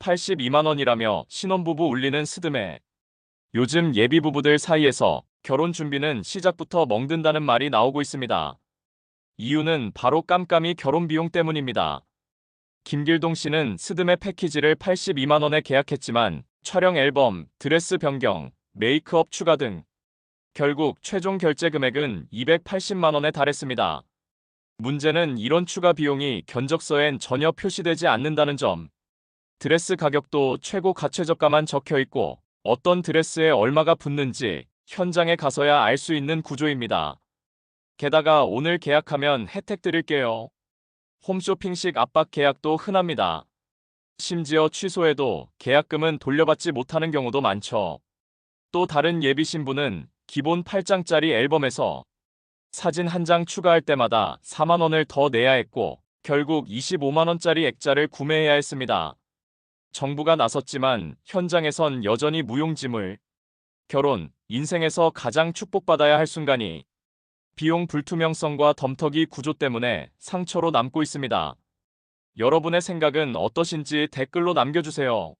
82만원이라며 신혼부부 울리는 스드메. 요즘 예비부부들 사이에서 결혼 준비는 시작부터 멍든다는 말이 나오고 있습니다. 이유는 바로 깜깜이 결혼 비용 때문입니다. 김길동 씨는 스드메 패키지를 82만원에 계약했지만 촬영 앨범, 드레스 변경, 메이크업 추가 등 결국 최종 결제 금액은 280만원에 달했습니다. 문제는 이런 추가 비용이 견적서엔 전혀 표시되지 않는다는 점. 드레스 가격도 최고 가최저가만 적혀 있고 어떤 드레스에 얼마가 붙는지 현장에 가서야 알 수 있는 구조입니다. 게다가 오늘 계약하면 혜택 드릴게요. 홈쇼핑식 압박 계약도 흔합니다. 심지어 취소해도 계약금은 돌려받지 못하는 경우도 많죠. 또 다른 예비 신부는 기본 8장짜리 앨범에서 사진 한 장 추가할 때마다 4만 원을 더 내야 했고 결국 25만 원짜리 액자를 구매해야 했습니다. 정부가 나섰지만 현장에선 여전히 무용지물. 결혼, 인생에서 가장 축복받아야 할 순간이 비용 불투명성과 덤터기 구조 때문에 상처로 남고 있습니다. 여러분의 생각은 어떠신지 댓글로 남겨주세요.